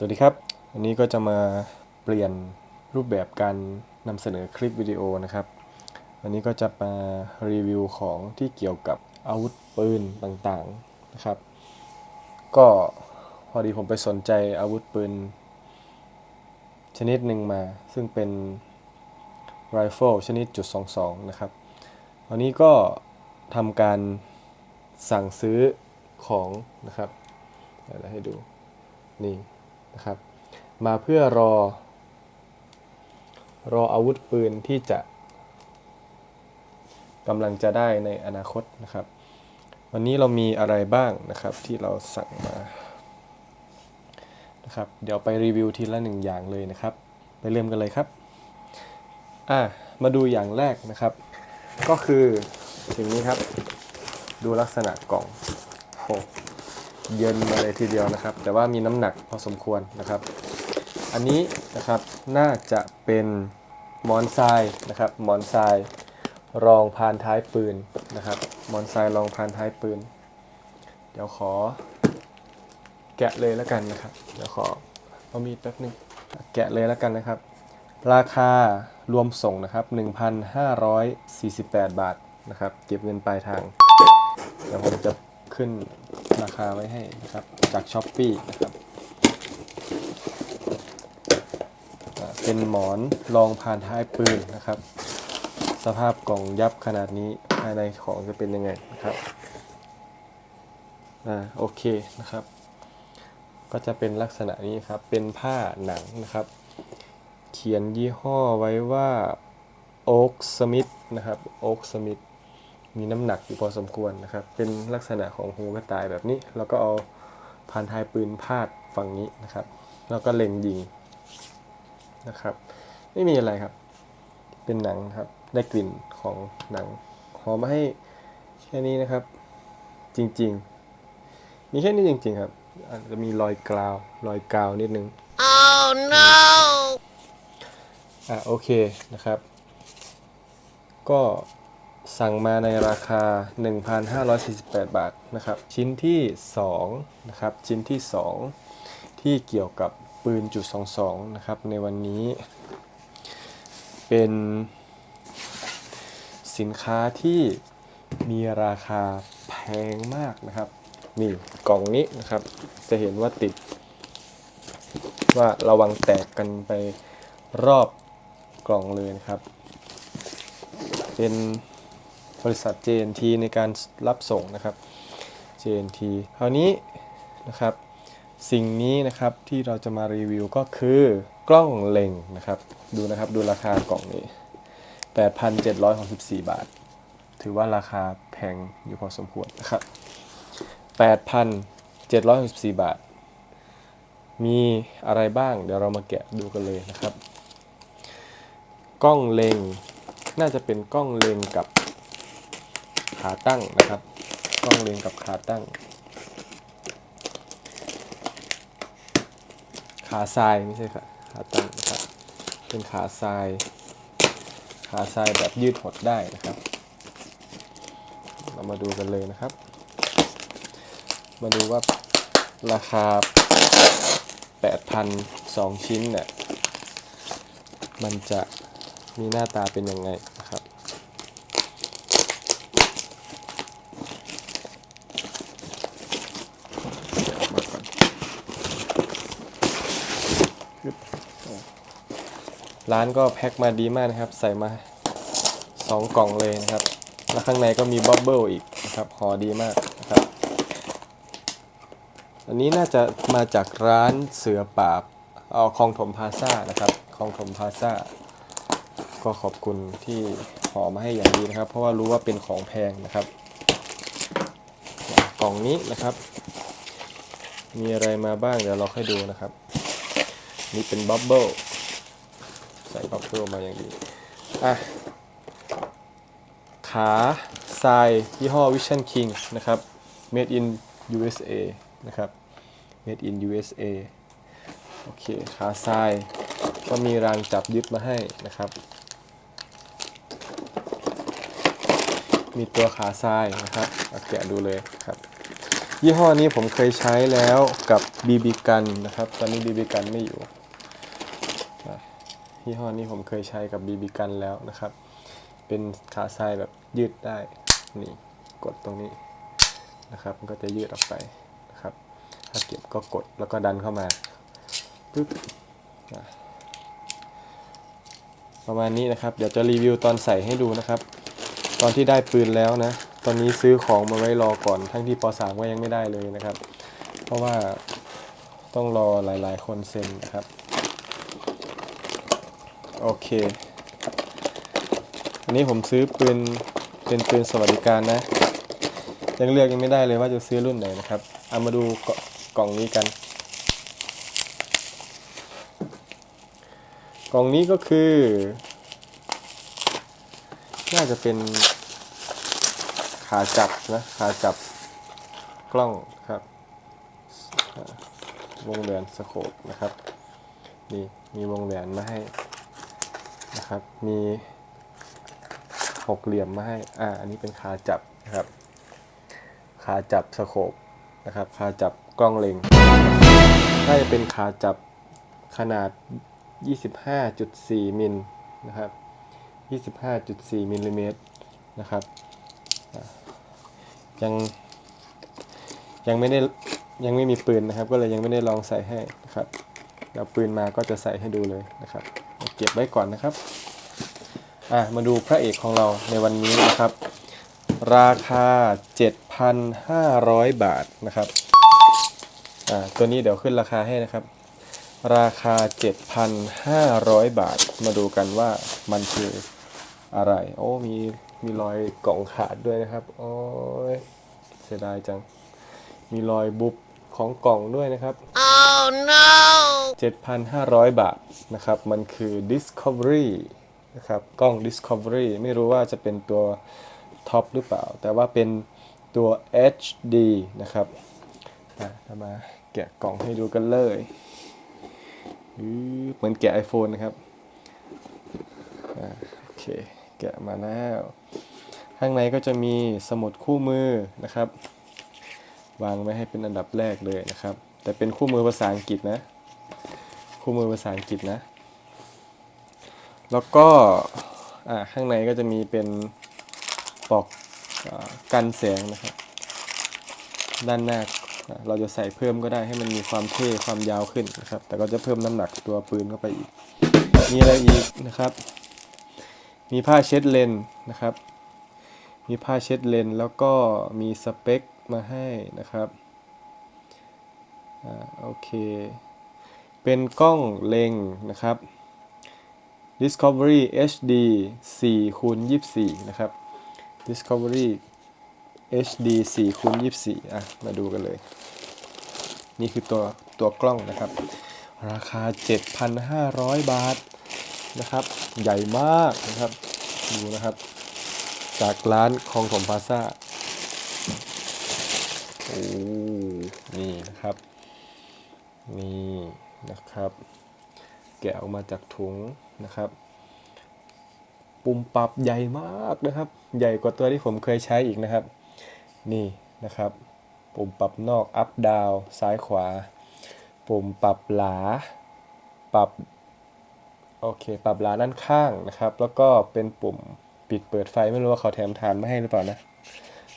สวัสดีครับ วันนี้ก็จะมาเปลี่ยนรูปแบบการนำเสนอคลิปวิดีโอนะครับ วันนี้ก็จะมารีวิวของที่เกี่ยวกับอาวุธปืนต่างๆนะครับ ก็พอดีผมไปสนใจอาวุธปืน ชนิดหนึ่งมา ซึ่งเป็นไรเฟิลชนิดจุด22นะครับ วันนี้ก็ทำการสั่งซื้อของนะครับเดี๋ยวให้ดูนี่ นะครับ มาเพื่อรอ รออาวุธปืนที่จะกำลังจะได้ในอนาคตนะครับ วันนี้เรามีอะไรบ้างนะครับที่เราสั่งมานะครับ เดี๋ยวไปรีวิวทีละหนึ่งอย่างเลยนะครับ ไปเริ่มกันเลยครับอะมาดูอย่างแรกนะครับ ก็คือสิ่งนี้ครับ ดูลักษณะกล่องโอ้ เย็นมาเลยทีเดียวนะครับ แต่ว่ามีน้ำหนักพอสมควรนะครับ อันนี้นะครับน่าจะเป็นหมอนทรายนะครับหมอนทรายรองพานท้ายปืนนะครับหมอนทรายรองพานท้ายปืน เดี๋ยวขอแกะเลยแล้วกันนะครับ เดี๋ยวขอเอามีดแป๊บนึงแกะเลยแล้วกันนะครับ ราคารวมส่งนะครับ 1,548 บาทนะครับ เก็บเงินปลายทาง เดี๋ยวผมจะขึ้น ราคาไว้ให้นะครับ จากช้อปปีนะครับ เป็นหมอนรองผ่านท้ายปืนนะครับ สภาพกล่องยับขนาดนี้ภายในของจะเป็นยังไงนะครับอ่าโอเคนะครับ ก็จะเป็นลักษณะนี้ครับ เป็นผ้าหนังนะครับ เขียนยี่ห้อไว้ว่า Oak Smith นะครับ Oak Smith น้ำหนักอยู่พอสมควรนะครับ เป็นลักษณะของหูกระต่ายแบบนี้ แล้วก็เอาพานท้ายปืนพาดฝั่งนี้นะครับ แล้วก็เล็งยิงนะครับ ไม่มีอะไรครับ เป็นหนังครับ ได้กลิ่นของหนังหอมมาให้แค่นี้นะครับ จริงๆ มีแค่นี้จริง ๆ ครับ อาจจะมีรอยกราว รอยกาวนิดนึง Oh no! อะโอเคนะครับ ก็ สั่งมาในราคา 1,548 บาทนะครับ ชิ้นที่2นะครับ ชิ้นที่ 2 ที่เกี่ยวกับปืนจุด22นะครับ ในวันนี้ เป็นสินค้าที่มีราคาแพงมากนะครับ นี่กล่องนี้นะครับ จะเห็นว่าติด ว่าระวังแตกกันไปรอบกล่องเลยนะครับ เป็น บริษัท JNT ในการรับส่งนะครับ JNT คราวนี้นะครับ สิ่งนี้นะครับที่เราจะมารีวิวก็คือกล้องเล็งนะครับ ดูนะครับดูราคากล่องนี้ 8,764 บาท ถือว่าราคาแพงอยู่พอสมควรนะครับ 8,764 บาท มีอะไรบ้าง เดี๋ยวเรามาแกะดูกันเลยนะครับ กล้องเล็งน่าจะเป็นกล้องเล็งกับ ขาตั้งนะครับกล้องเล็งกับขาตั้ง ขาทรายไม่ใช่ค่ะขาตั้งนะครับเป็นขาทราย ขาทรายแบบยืดหดได้นะครับ เรามาดูกันเลยนะครับ มาดูว่าราคา 8,000สองชิ้นเนี่ยมันจะมีหน้าตาเป็นยังไงนะครับ เดี๋ยวออกมาก่อนปึ๊บ ร้านก็แพ็คมาดีมากนะครับ ใส่มาสองกล่องเลยนะครับ แล้วข้างในก็มีบับเบิลอีกนะครับห่อดีมากนะครับ อันนี้น่าจะมาจากร้านเสือป่าบเอาคลองถมพาซ่านะครับคลองถมพาซ่า ก็ขอบคุณที่ห่อมาให้อย่างดีนะครับ เพราะว่ารู้ว่าเป็นของแพงนะครับ กล่องนี้นะครับ มีอะไรมาบ้างเดี๋ยวเราค่อยดูนะครับ นี่เป็นบับเบิล ใส่บับเบิลมาอย่างดีอะขาทรายยี่ห้อ Vision King นะครับ made in USA นะครับ made in USA โอเค ขาทรายก็มีรางจับยึดมาให้นะครับ มีตัวขาทรายนะครับเอาแกะดูเลยครับ ยี่ห้อนี้ผมเคยใช้แล้วกับ BB กันนะครับ ตอนนี้ BB กันไม่อยู่ ยี่ห้อนี้ผมเคยใช้กับ BB กันแล้วนะครับ เป็นขาทรายแบบยืดได้ นี่กดตรงนี้นะครับ มันก็จะยืดออกไปนะครับ ถ้าเก็บก็กดแล้วก็ดันเข้ามาปึ๊บประมาณนี้นะครับ เดี๋ยวจะรีวิวตอนใส่ให้ดูนะครับ ตอนที่ได้ปืนแล้วนะ ตอนนี้ซื้อของมาไว้รอก่อน ทั้งที่ปสามก็ยังไม่ได้เลยนะครับ เพราะว่าต้องรอหลาย ๆ คนเซ็นนะครับ โอเค อันนี้ผมซื้อปืนเป็นปืนสวัสดิการนะ ยังเลือกยังไม่ได้เลยว่าจะซื้อรุ่นไหนนะครับ เอามาดูกล่องนี้กัน กล่องนี้ก็คือ น่าจะเป็นขาจับนะ ขาจับกล้องครับ วงแหวนสโคปนะครับ นี่มีวงแหวนมาให้ นะครับ มีหกเหลี่ยมมาให้ อ่า อันนี้เป็นขาจับนะครับขาจับสโคปนะครับขาจับกล้องเล็งน่าจะเป็นขาจับขนาด 25.4 มิลนะครับ 25.4 มิลลิเมตรนะครับ ยังยังไม่ได้ยังไม่มีปืนนะครับ ก็เลยยังไม่ได้ลองใส่ให้นะครับ เดี๋ยวปืนมาก็จะใส่ให้ดูเลยนะครับ เก็บไว้ก่อนนะครับอะมาดูพระเอกของเราในวันนี้นะครับ ราคา 7,500 บาทนะครับอ่าตัวนี้เดี๋ยวขึ้นราคาให้นะครับ ราคา 7,500 บาท มาดูกันว่ามันคืออะไร โอ้มีมีรอยกล่องขาดด้วยนะครับ โอ้ยเสียดายจัง มีรอยบุบของกล่องด้วยนะครับ Oh no! 7,500 บาทนะครับ มันคือ Discovery นะครับกล้อง Discovery ไม่รู้ว่าจะเป็นตัวท็อปหรือเปล่า แต่ว่าเป็นตัว HD นะครับเรามาแกะกล่องให้ดูกันเลยเหมือนแกะ iPhone นะครับโอเค แกะมาแล้ว ข้างในก็จะมีสมุดคู่มือนะครับ วางไว้ให้เป็นอันดับแรกเลยนะครับ แต่เป็นคู่มือภาษาอังกฤษนะ คู่มือภาษาอังกฤษนะ แล้วก็อ่าข้างในก็จะมีเป็นปลอกอกันแสงนะครับ ด้านหน้าเราจะใส่เพิ่มก็ได้ให้มันมีความเท่ความยาวขึ้นนะครับ แต่ก็จะเพิ่มน้ำหนักตัวปืนเข้าไปอีก มีอะไรอีกนะครับ มีผ้าเช็ดเลนนะครับ มีผ้าเช็ดเลนแล้วก็มีสเปคมาให้นะครับ โอเค เป็นกล้องเล็งนะครับ Discovery HD 4คูณ24 นะครับ Discovery HD 4คูณ24 อะ มาดูกันเลย นี่คือตัวตัวกล้องนะครับ ราคา 7,500 บาทนะครับ ใหญ่มากนะครับ ดูนะครับ จากร้านคลองถมพาซาโอ้ นี่นะครับ นี่นะครับ แกะออกมาจากถุงนะครับ ปุ่มปรับใหญ่มากนะครับ ใหญ่กว่าตัวที่ผมเคยใช้อีกนะครับ นี่นะครับ ปุ่มปรับนอก up down ซ้ายขวา ปุ่มปรับหลา ปรับโอเค ปรับหลาด้านข้างนะครับ แล้วก็เป็นปุ่มปิดเปิดไฟไม่รู้ว่าเขาแถมฐานมาให้หรือเปล่านะ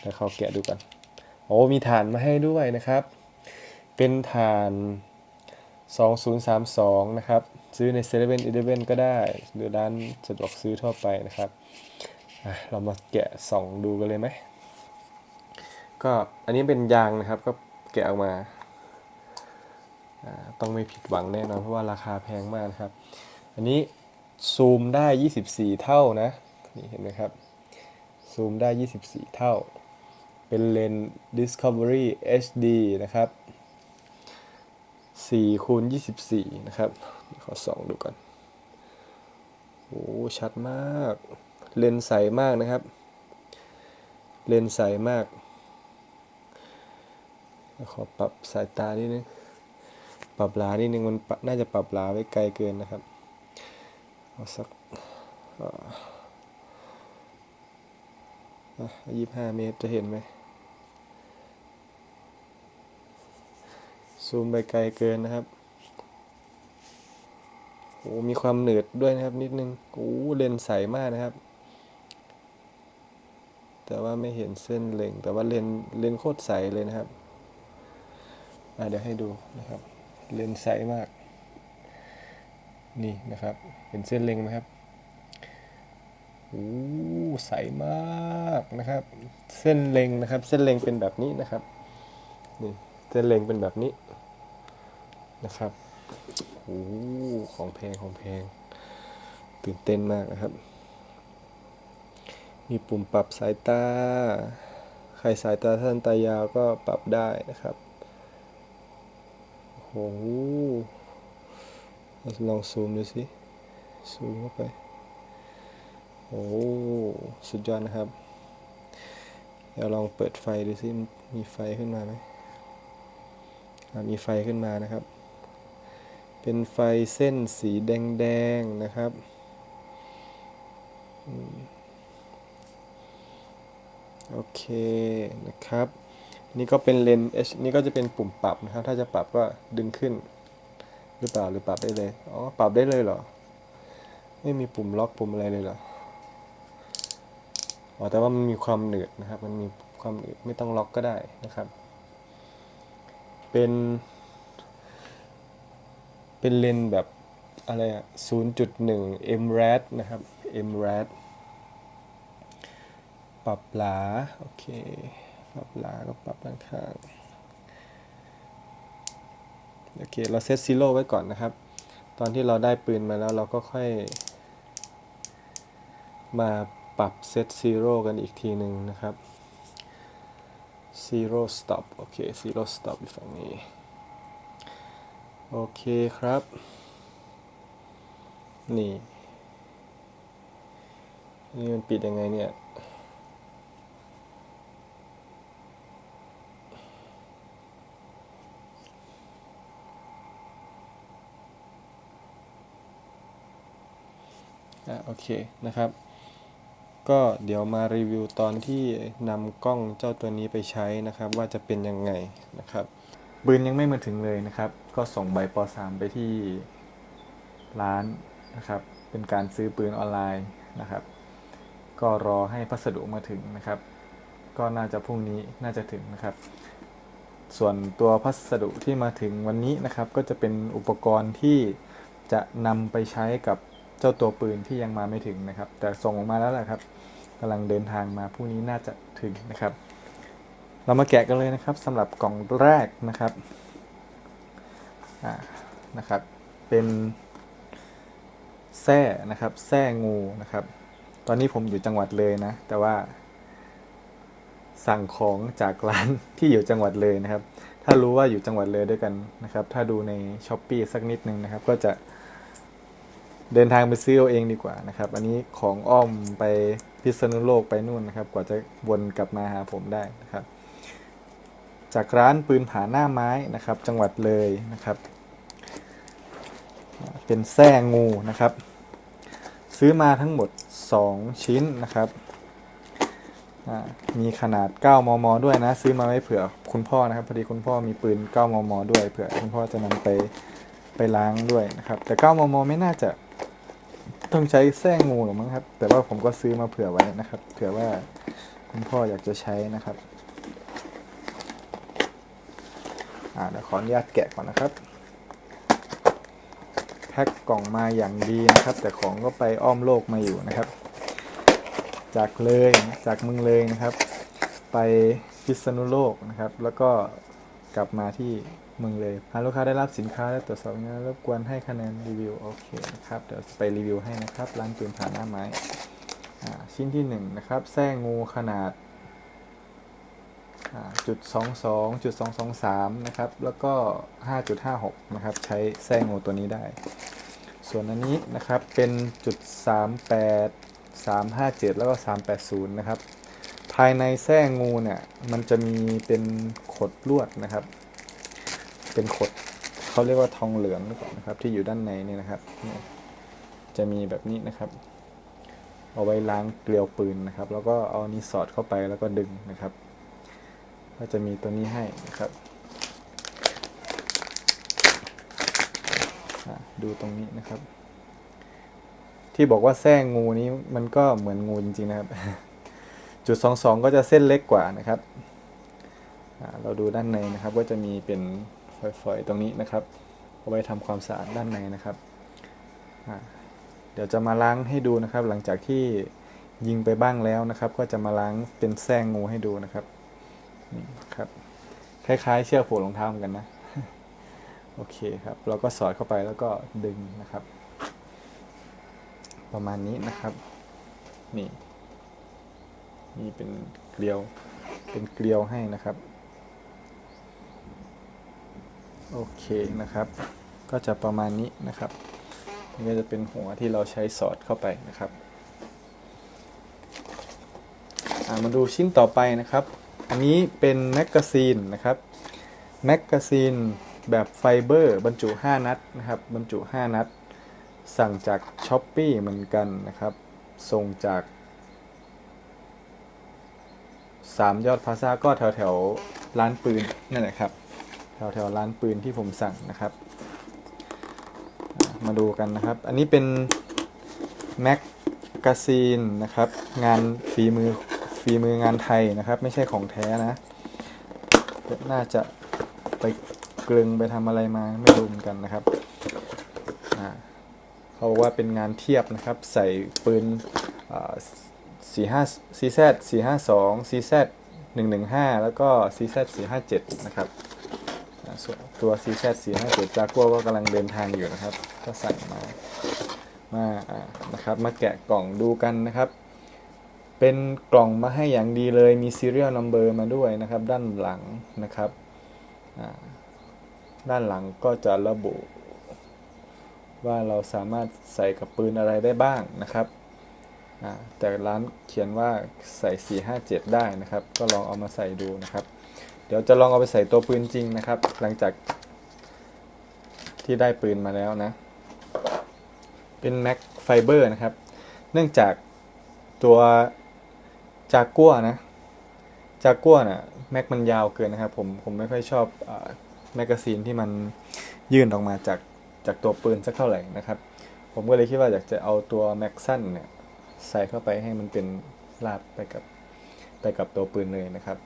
เดี๋ยวเขาแกะดูกันโอ้มีฐานมาให้ด้วยนะครับ เป็นฐาน 2032 นะครับ ซื้อใน7 e เ e ่ e อก็ได้ หรือร้านสะดวกซื้อทั่วไปนะครับ เรามาแกะส่องดูกันเลยไหม ก็อันนี้เป็นยางนะครับ ก็แกะออกมาอ่าต้องไม่ผิดหวังแน่นอน เพราะว่าราคาแพงมากนะครับ อันนี้ซูมได้ 24 เท่านะ นี่เห็นไหมครับ ซูมได้ 24 เท่า เป็นเลนส์ Discovery HD นะครับ 4คูณ24 นะครับ ขอส่องดูก่อน โอ้ ชัดมาก เลนส์ใสมากนะครับ เลนส์ใสมาก ขอปรับสายตานิดนึง ปรับลานิดนึง มันน่าจะปรับลาไว้ไกลเกินนะครับ เอาสักยี่สิบห้าเมตรจะเห็นไหม ซูมไปไกลเกินนะครับโอ้มีความหนืดด้วยนะครับนิดนึงโอ้เลนใสมากนะครับ แต่ว่าไม่เห็นเส้นเล็งแต่ว่าเลนเลนโคตรใสเลยนะครับอะเดี๋ยวให้ดูนะครับ เลนใสมาก นี่นะครับ เห็นเส้นเล็งไหมครับโอ้ใสมากนะครับ เส้นเล็งนะครับ เส้นเล็งเป็นแบบนี้นะครับนี่เส้นเล็งเป็นแบบนี้ นะครับโอ้ของแพงของแพง ตื่นเต้นมากนะครับ มีปุ่มปรับสายตา ใครสายตาสั้นตายาวก็ปรับได้นะครับโอ้โหลองซูมดูสิ ซูมเข้าไป โอ้สุดยอดนะครับ เดี๋ยวลองเปิดไฟดูสิ มีไฟขึ้นมาไหมมีไฟขึ้นมานะครับ เป็นไฟเส้นสีแดงๆนะครับ โอเคนะครับ นี่ก็เป็นเลนส์ H นี่ก็จะเป็นปุ่มปรับนะครับ ถ้าจะปรับก็ดึงขึ้น หรือเปล่าหรือปรับได้เลย อ๋อ ปรับได้เลยเหรอ ไม่มีปุ่มล็อกปุ่มอะไรเลยเหรอ อ๋อ แต่ว่ามันมีความหนืดนะครับ มันมีความหนืดไม่ต้องล็อกก็ได้นะครับ เป็น เป็นเลนส์แบบอะไรอะ0.1 mrad นะครับ mrad ปรับหลา โอเค ปรับหลา ก็ปรับด้านข้าง โอเค เราเซตซีโร่ไว้ก่อนนะครับ ตอนที่เราได้ปืนมาแล้วเราก็ค่อย มาปรับเซตซีโร่กันอีกทีหนึ่งนะครับ zero stop โอเค zero stop อยู่ฝั่งนี้ โอเคครับ นี่ นี่มันปิดยังไงเนี่ย อะโอเคนะครับ ก็เดี๋ยวมารีวิวตอนที่นำกล้องเจ้าตัวนี้ไปใช้นะครับ ว่าจะเป็นยังไงนะครับ ปืนยังไม่มาถึงเลยนะครับ ก็ส่งใบป .3 ไปที่ร้านนะครับ เป็นการซื้อปืนออนไลน์นะครับ ก็รอให้พัสดุมาถึงนะครับ ก็น่าจะพรุ่งนี้น่าจะถึงนะครับ ส่วนตัวพัสดุที่มาถึงวันนี้นะครับ ก็จะเป็นอุปกรณ์ที่จะนำไปใช้กับเจ้าตัวปืนที่ยังมาไม่ถึงนะครับ แต่ส่งออกมาแล้วแหละครับกำลังเดินทางมาพรุ่งนี้น่าจะถึงนะครับ เรามาแกะกันเลยนะครับสำหรับกล่องแรกนะครับนะครับ เป็นแส้นะครับแส้งูนะครับ ตอนนี้ผมอยู่จังหวัดเลยนะ แต่ว่า สั่งของจากร้านที่อยู่จังหวัดเลยนะครับ ถ้ารู้ว่าอยู่จังหวัดเลยด้วยกันนะครับ ถ้าดูในช้อปปีสักนิดนึงนะครับ ก็จะเดินทางไปซื้อเอาเองดีกว่านะครับ อันนี้ของอ้อมไปพิษณุโลกไปนู่นนะครับ กว่าจะวนกลับมาหาผมได้นะครับ จากร้านปืนผาหน้าไม้นะครับ จังหวัดเลยนะครับ เป็นแส้งูนะครับ ซื้อมาทั้งหมด 2 ชิ้นนะครับมีขนาด 9 มม ด้วยนะ ซื้อมาไว้เผื่อคุณพ่อนะครับ พอดีคุณพ่อมีปืน 9 มม ด้วยเผื่อคุณพ่อจะนำไปไปล้างด้วยนะครับ แต่ 9 มม ไม่น่าจะต้องใช้แส้งูหรอกมั้งครับ แต่ว่าผมก็ซื้อมาเผื่อไว้นะครับ เผื่อว่าคุณพ่ออยากจะใช้นะครับ อ่าเดี๋ยวขออนุญาตแกะก่อนนะครับแพ็คกล่องมาอย่างดีนะครับ แต่ของก็ไปอ้อมโลกมาอยู่นะครับ จากเลยจากเมืองเลยนะครับ ไปพิษณุโลกนะครับ แล้วก็กลับมาที่เมืองเลยหากลูกค้าได้รับสินค้าและตรวจสอบงานรบกวนให้คะแนนรีวิวโอเคนะครับเดี๋ยวไปรีวิวให้นะครับร้านปืนผ่านหน้าไม้ชิ้นที่หนึ่งนะครับแส้งูขนาด จุดสองสองจุดสองสองสามนะครับ แล้วก็ห้าจุดห้าหกนะครับ ใช้แส้งูตัวนี้ได้ ส่วนอันนี้นะครับเป็นจุดสามแปด357แล้วก็380นะครับ ภายในแส้งูเนี่ย มันจะมีเป็นขดลวดนะครับ เป็นขดเขาเรียกว่าทองเหลืองหรือเปล่านะครับ ที่อยู่ด้านในนี่นะครับ จะมีแบบนี้นะครับเอาไว้ล้างเกลียวปืนนะครับ แล้วก็เอานี้สอดเข้าไปแล้วก็ดึงนะครับ ก็จะมีตัวนี้ให้นะครับ ดูตรงนี้นะครับ ที่บอกว่าแส้งงูนี้มันก็เหมือนงูจริงๆนะครับ จุดสองสองก็จะเส้นเล็กกว่านะครับ เราดูด้านในนะครับก็จะมีเป็นฝอยๆตรงนี้นะครับเอาไว้ทำความสะอาดด้านในนะครับ เดี๋ยวจะมาล้างให้ดูนะครับ หลังจากที่ยิงไปบ้างแล้วนะครับ ก็จะมาล้างเป็นแส้งงูให้ดูนะครับ ครับ คล้ายๆ เชือกผูกรองเท้าเหมือนกันนะ โอเคครับ เราก็สอดเข้าไปแล้วก็ดึงนะครับ ประมาณนี้นะครับ นี่ นี่เป็นเกลียว เป็นเกลียวให้นะครับ โอเคนะครับ ก็จะประมาณนี้นะครับ นี่ก็จะเป็นหัวที่เราใช้สอดเข้าไปนะครับมาดูชิ้นต่อไปนะครับ อันนี้เป็นแมกกาซีนนะครับแมกกาซีนแบบไฟเบอร์บรรจุ 5 นัดนะครับบรรจุ 5 นัด สั่งจากช้อปปีเหมือนกันนะครับส่งจาก 3 ยอดพาซาก็แถวแถวร้านปืนนั่นแหละครับแถวแถวร้านปืนที่ผมสั่งนะครับ มาดูกันนะครับ อันนี้เป็นแมกกาซีนนะครับ งานฝีมือ ฝีมืองานไทยนะครับ ไม่ใช่ของแท้นะ น่าจะไปกลึงไปทำอะไรมาไม่รู้เหมือนกันนะครับเขาบอกว่าเป็นงานเทียบนะครับ ใส่ปืนสี่ห้าซีแซดสี่ห้าสองซีแซดหนึ่งหนึ่งห้าแล้วก็ซีแซดสี่ห้าเจ็ดนะครับตัวซีแซดสี่ห้าเจ็ดจากัวก็กำลังเดินทางอยู่นะครับ ก็สั่งมามานะครับ มาแกะกล่องดูกันนะครับ เป็นกล่องมาให้อย่างดีเลยมี serial number มาด้วยนะครับ ด้านหลังนะครับ ด้านหลังก็จะระบุ ว่าเราสามารถใส่กับปืนอะไรได้บ้างนะครับแต่ร้านเขียนว่าใส่ 457 ได้นะครับ ก็ลองเอามาใส่ดูนะครับ เดี๋ยวจะลองเอาไปใส่ตัวปืนจริงนะครับ หลังจากที่ได้ปืนมาแล้วนะ เป็นแม็กไฟเบอร์นะครับ เนื่องจากตัว จากกัวนะจากกัวน่ะแม็กมันยาวเกินนะครับ ผมผมไม่ค่อยชอบอแมกกาซีนที่มันยื่นออกมาจากจากตัวปืนสักเท่าไหร่นะครับ ผมก็เลยคิดว่าอยากจะเอาตัวแม็กสั้นเนี่ยใส่เข้าไปให้มันเป็นลาบไปกับไปกับตัวปืนเลยนะครับ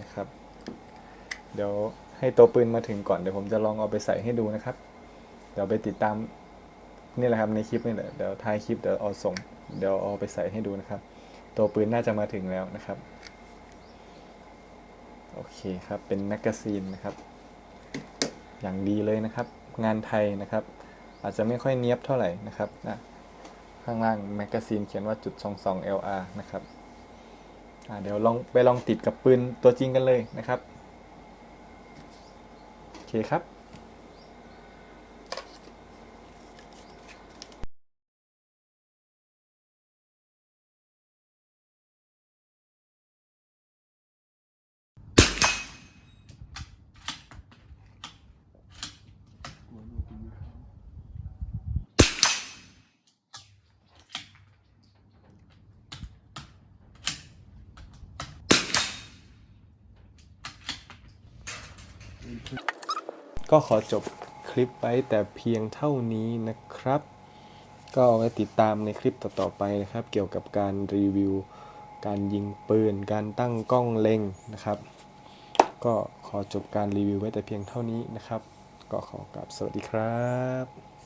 นะครับ เดี๋ยวให้ตัวปืนมาถึงก่อนเดี๋ยวผมจะลองเอาไปใส่ให้ดูนะครับ เดี๋ยวไปติดตามนี่แหละครับในคลิปนี่แหละเดี๋ยวท้ายคลิปเดี๋ยวเอาส่งเดี๋ยวเอาไปใส่ให้ดูนะครับ ตัวปืนน่าจะมาถึงแล้วนะครับ โอเคครับ เป็นแมกกาซีนนะครับ อย่างดีเลยนะครับ งานไทยนะครับ อาจจะไม่ค่อยเนี้ยบเท่าไหร่นะครับอะข้างล่างแมกกาซีนเขียนว่าจุด22 LR นะครับเดี๋ยวลองไปลองติดกับปืนตัวจริงกันเลยนะครับ โอเคครับ ก็ขอจบคลิปไว้แต่เพียงเท่านี้นะครับ ก็เอาไว้ติดตามในคลิปต่อๆไปนะครับ เกี่ยวกับการรีวิว การยิงปืน การตั้งกล้องเล็งนะครับ ก็ขอจบการรีวิวไว้แต่เพียงเท่านี้นะครับ ก็ขอกราบสวัสดีครับ